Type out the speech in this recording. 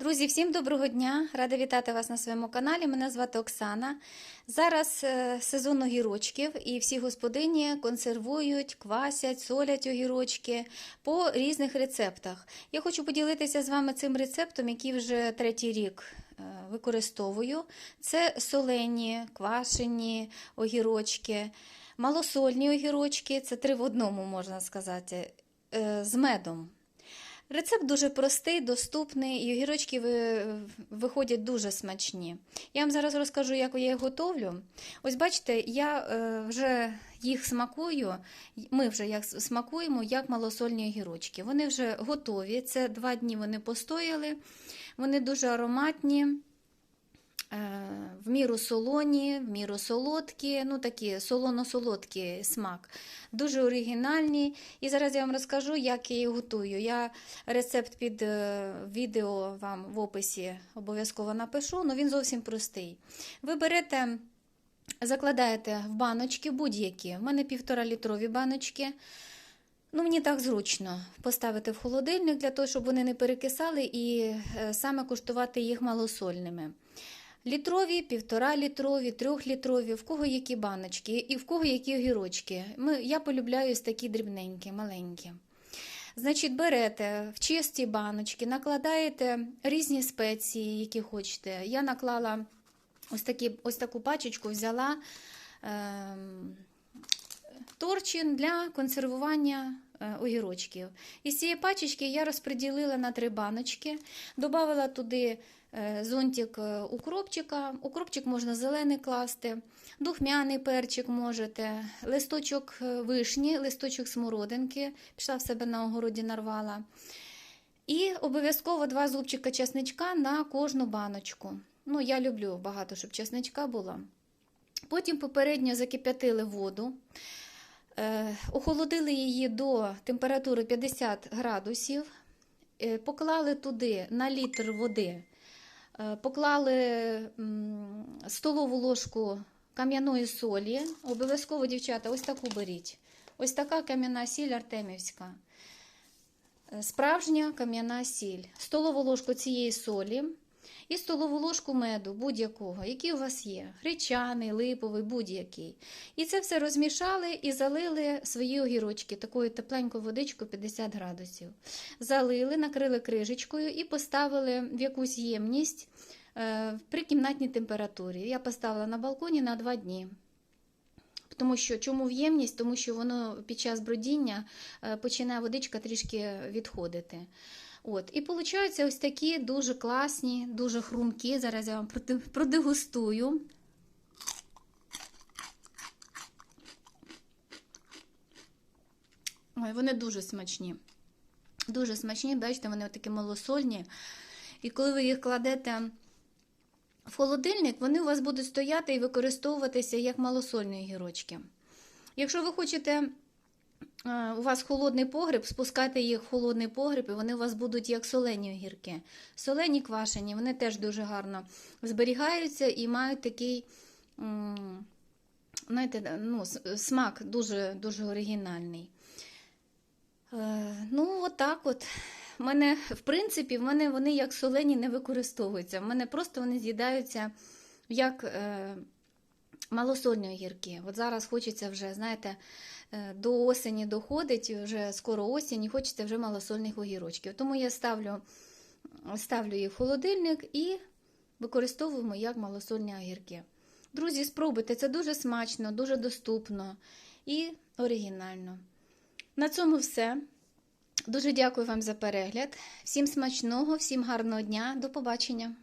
Друзі, всім доброго дня! Рада вітати вас на своєму каналі. Мене звати Оксана. Зараз е, сезон огірочків, і всі господині консервують, квасять, солять огірочки по різних рецептах. Я хочу поділитися з вами цим рецептом, який вже третій рік е, використовую. Це солені, квашені огірочки, малосольні огірочки це три в одному, можна сказати, е, з медом. Рецепт дуже простий, доступний, і огірочки ви- виходять дуже смачні. Я вам зараз розкажу, як я їх готовлю. Ось бачите, я е, вже їх смакую. Ми вже їх смакуємо як малосольні огірочки. Вони вже готові. Це два дні вони постояли. Вони дуже ароматні. Міру солоні, в міру солодкі, ну такі солоно-солодкий смак. Дуже оригінальні. І зараз я вам розкажу, як я їх готую. Я рецепт під е, відео вам в описі обов'язково напишу, але він зовсім простий. Ви берете, закладаєте в баночки будь-які. В мене півтора літрові баночки. Ну, мені так зручно поставити в холодильник для того, щоб вони не перекисали і е, саме куштувати їх малосольними. Літрові, півтора літрові, трьохлітрові, в кого які баночки і в кого які огірочки. Ми, я полюбляю ось такі дрібненькі, маленькі. Значить, берете в чисті баночки, накладаєте різні спеції, які хочете. Я наклала ось, такі, ось таку пачечку, взяла ем, торчин для консервування е, огірочків. Із цієї пачечки я розподілила на три баночки, додала туди е, зонтик е, укропчика. Укропчик можна зелений класти, духмяний перчик можете, листочок е, вишні, листочок смородинки, пішла в себе на огороді нарвала. І обов'язково два зубчика чесничка на кожну баночку. Ну, я люблю багато, щоб чесничка було. Потім попередньо закип'ятили воду, е, охолодили її до температури 50 градусів, е, поклали туди на літр води, е, поклали столову ложку кам'яної солі. Обов'язково, дівчата, ось таку беріть. Ось така кам'яна сіль артемівська. Е, Справжня кам'яна сіль. Столову ложку цієї солі і столову ложку меду будь-якого, який у вас є. Гречаний, липовий, будь-який. І це все розмішали і залили свої огірочки такою тепленькою водичкою 50 градусів. Залили, накрили крижечкою і поставили в якусь ємність е, при кімнатній температурі. Я поставила на балконі на 2 дні. Тому що чому в ємність? Тому що воно під час бродіння е, починає водичка трішки відходити. От. І виходить ось такі дуже класні, дуже хрумкі. Зараз я вам продегустую. Ой, вони дуже смачні. Дуже смачні, бачите, вони такі малосольні. І коли ви їх кладете в холодильник, вони у вас будуть стояти і використовуватися як малосольні огірочки. Якщо ви хочете, е, у вас холодний погріб, спускайте їх в холодний погріб, і вони у вас будуть як солені огірки. Солені квашені, вони теж дуже гарно зберігаються і мають такий. Знаєте, ну, смак дуже дуже оригінальний. Е, ну, отак от. В мене, в принципі, в мене вони як солені не використовуються. В мене просто вони з'їдаються як е, малосольні огірки. От зараз хочеться вже, знаєте, е, до осені доходить, вже скоро осінь, і хочеться вже малосольних огірочків. Тому я ставлю, ставлю їх в холодильник і використовуємо як малосольні огірки. Друзі, спробуйте, це дуже смачно, дуже доступно і оригінально. На цьому все. Дуже дякую вам за перегляд. Всім смачного, всім гарного дня. До побачення!